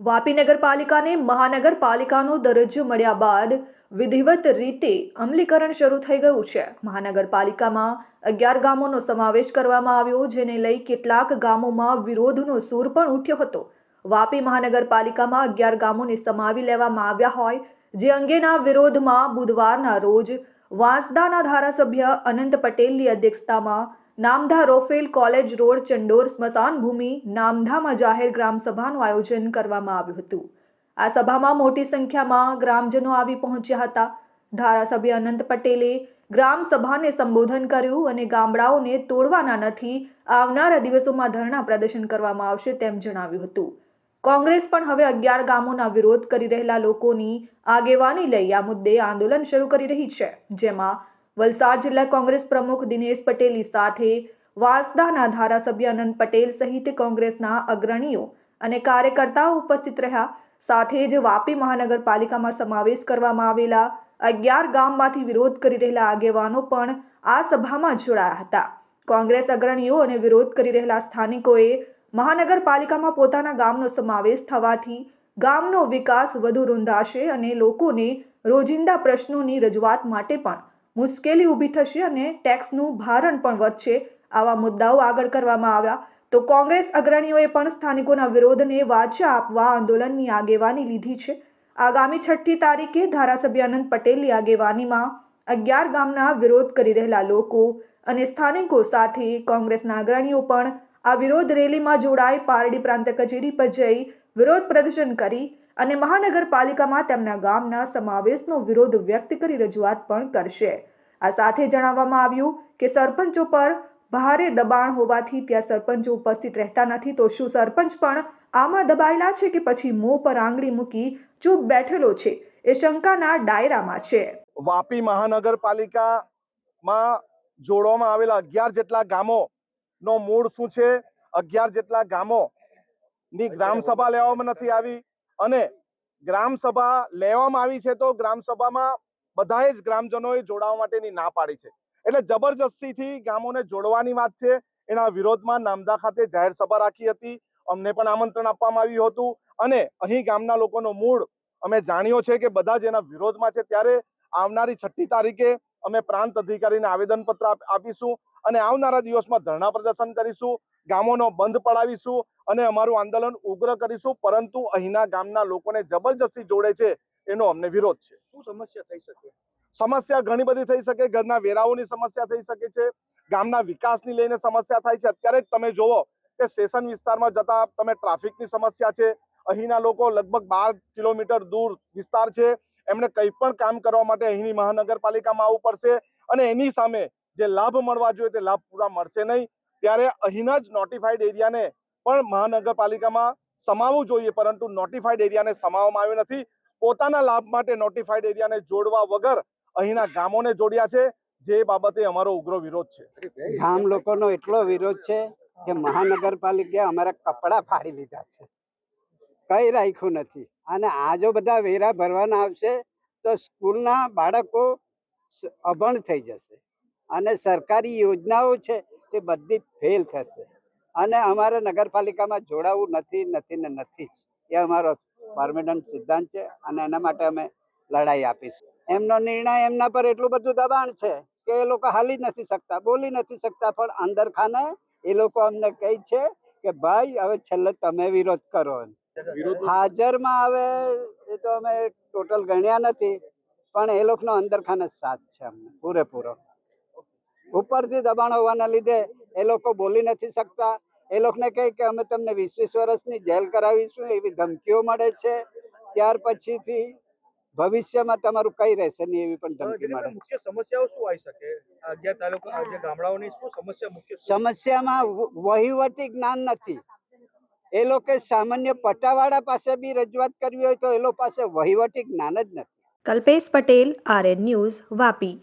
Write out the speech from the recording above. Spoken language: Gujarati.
વાપી નગરપાલિકાને મહાનગરપાલિકાનો દરજ્જો મળ્યા બાદ વિધિવત રીતે અમલીકરણ શરૂ થઈ ગયું છે. મહાનગરપાલિકામાં અગિયાર ગામોનો સમાવેશ કરવામાં આવ્યો, જેને લઈ કેટલાક ગામોમાં વિરોધનો સૂર પણ ઉઠ્યો હતો. વાપી મહાનગરપાલિકામાં અગિયાર ગામોને સમાવી લેવામાં આવ્યા હોય, જે અંગેના વિરોધમાં બુધવારના રોજ વાંસદાના ધારાસભ્ય અનંત પટેલની અધ્યક્ષતામાં નામધા રોફેલ કોલેજ રોડ, ચંડોર સ્મશાન ભૂમિ, નામધામાં જાહેર ગ્રામ સભાનું આયોજન કરવામાં આવ્યું હતું. આ સભામાં મોટી સંખ્યામાં ગ્રામજનો આવી પહોંચ્યા હતા. ધારાસભ્ય અનંત પટેલે ગ્રામ સભાને સંબોધન કર્યું અને ગામડાઓને તોડવાના નથી, આવનારા દિવસોમાં ધરણા પ્રદર્શન કરવામાં આવશે તેમ જણાવ્યું હતું. કોંગ્રેસ પણ હવે અગિયાર ગામોના વિરોધ કરી રહેલા લોકોની આગેવાની લઈ આ મુદ્દે આંદોલન શરૂ કરી રહી છે, જેમાં વલસાડ જિલ્લા કોંગ્રેસ પ્રમુખ દિનેશ પટેલની સાથે વાંસદાના ધારાસભ્ય અનંત પટેલ સહિત કોંગ્રેસના અગ્રણીઓ અને કાર્યકર્તાઓ ઉપસ્થિત રહ્યા. સાથે જ વાપી મહાનગરપાલિકામાં સમાવેશ કરવામાં આવેલા અગિયાર ગામમાંથી વિરોધ કરી રહેલા આગેવાનો પણ આ સભામાં જોડાયા હતા. કોંગ્રેસ અગ્રણીઓ અને વિરોધ કરી રહેલા સ્થાનિકોએ મહાનગરપાલિકામાં પોતાના ગામનો સમાવેશ થવાથી ગામનો વિકાસ વધુ રૂંધાશે અને લોકોને રોજિંદા પ્રશ્નોની રજૂઆત માટે પણ મુશ્કેલી ઊભી થશે અને ટેક્સનું ભારણ પણ વધશે. આવા મુદ્દાઓ આગળ કરવામાં આવ્યા તો કોંગ્રેસ અગ્રણીઓએ પણ સ્થાનિકોના વિરોધને વાચા આપવા આંદોલનની આગેવાની લીધી છે. આગામી છઠ્ઠી તારીખે ધારાસભ્ય અનંત પટેલની આગેવાનીમાં અગિયાર ગામના વિરોધ કરી રહેલા લોકો અને સ્થાનિકો સાથે કોંગ્રેસના અગ્રણીઓ પણ આ વિરોધ રેલીમાં જોડાઈ પારડી પ્રાંત કચેરી પર જઈ વિરોધ પ્રદર્શન કરી અને મહાનગરપાલિકામાં તેમના ગામના સમાવેશનો વિરોધ વ્યક્ત કરી રજૂઆત પણ કરશે. આ સાથે જણાવવામાં આવ્યું કે સરપંચો પર ભારે દબાણ હોવાથી ત્યાં સરપંચો ઉપસ્થિત રહેતા નથી તો શું સરપંચ પણ આમાં દબાયેલા છે કે પછી મોં પર આંગળી મૂકી ચૂપ બેઠેલો છે? એ શંકાના ડાયરામાં છે. વાપી મહાનગરપાલિકામાં જોડવામાં આવેલા અગિયાર જેટલા ગામો નો મૂળ શું છે? અગિયાર જેટલા ગામો ની ગ્રામ સભા લેવામાં નથી આવી. અને ગ્રામ સભા લેવામાં આવી છે તો ગ્રામ સભામાં બધાએ જ ગ્રામજનોએ જોડાવા માટેની ના પાડી છે. એટલે જબરજસ્તીથી ગામોને જોડવાની વાત છે. એના વિરોધમાં નામદા ખાતે જાહેર સભા રાખી હતી. અમને પણ આમંત્રણ આપવામાં આવ્યું હતું. અને અહીં ગામના લોકોનો મૂળ અમે જાણ્યો છે કે બધા જ એના વિરોધમાં છે. ત્યારે આવનારી છઠ્ઠી તારીખે અમે પ્રાંત અધિકારીને આવેદનપત્ર આપીશું અને આવનારા દિવસમાં ધરણા પ્રદર્શન કરીશું. ગામોનો બંધ પડાવીશું અને અમારું આંદોલન ઉગ્ર કરીશું. પરંતુ અહીંના ગામના લોકોને જબરજસ્તી જોડે છે એનો અમને વિરોધ છે. શું સમસ્યા થઈ શકે? સમસ્યા ઘણી બધી થઈ શકે. ઘરના વેરાઓની સમસ્યા થઈ શકે છે. ગામના વિકાસની લઈને સમસ્યા થાય છે. અત્યારે જ તમે જોવો કે સ્ટેશન વિસ્તારમાં જતા તમે ટ્રાફિકની સમસ્યા છે. અહીંના લોકો લગભગ બાર કિલોમીટર દૂર વિસ્તાર છે. એમણે કંઈ પણ કામ કરવા માટે અહીંની મહાનગરપાલિકામાં આવવું પડશે અને એની સામે જે લાભ મળવા જોઈએ તે લાભ પૂરા મળશે નહીં. ત્યારે અહીંના જ નોટિફાઈડ એરિયાને પણ મહાનગરપાલિકામાં સમાવવું જોઈએ, પરંતુ નોટિફાઈડ એરિયાને સમાવવામાં આવ્યો નથી. પોતાના લાભ માટે નોટિફાઈડ એરિયાને જોડવા વગર અહીંના ગામોને જોડ્યા છે, જે બાબતે અમારો ઉગ્ર વિરોધ છે. ગામ લોકોનો એટલો વિરોધ છે કે મહાનગરપાલિકાએ અમારા કપડાં ફાડી લીધા છે. કઈ રાખ્યું નથી. અને આ જો બધા વેરા ભરવાના આવશે, તો સ્કૂલના બાળકો અભણ થઈ જશે. અને સરકારી યોજનાઓ છે તે બધી ફેલ થશે. અને અમારે નગરપાલિકામાં જોડાવું નથી નથી ને નથી જ. એ અમારો પરમેનન્ટ સિદ્ધાંત છે અને એના માટે અમે લડાઈ આપીશું. એમનો નિર્ણય એમના પર એટલું બધું દબાણ છે કે એ લોકો હાલી નથી શકતા બોલી નથી શકતા પણ અંદર ખાને એ લોકો અમને કહે છે કે ભાઈ હવે છેલ્લે તમે વિરોધ કરો હાજરમાં હવે એ તો અમે ટોટલ ગણ્યા નથી પણ એ લોકોનો અંદર ખાને સાથ છે અમને પૂરેપૂરો. ઉપરથી દબાણ હોવાના લીધે એ લોકો બોલી નથી શકતા. એ લોકોને કહે કે અમે તમને વીસ વીસ વર્ષની જેલ કરાવીશું એવી ધમકીઓ મળે છે. ત્યાર પછીથી ભવિષ્યમાં તમારું કઈ રહેશે નહીં એવી પણ ધમકી મળે. મુખ્ય સમસ્યાઓ શું આવી શકે? આ અગિયાર તાલુકા આ ગામડાઓની શું સમસ્યા મુખ્ય સમસ્યામાં વહીવટી જ્ઞાન નથી. એ લોકો સામાન્ય પટાવાળા પાસે બી રજૂઆત કરવી હોય તો એ લોકો પાસે વહીવટી જ્ઞાન જ નથી. Kalpesh Patel RN news Vapi.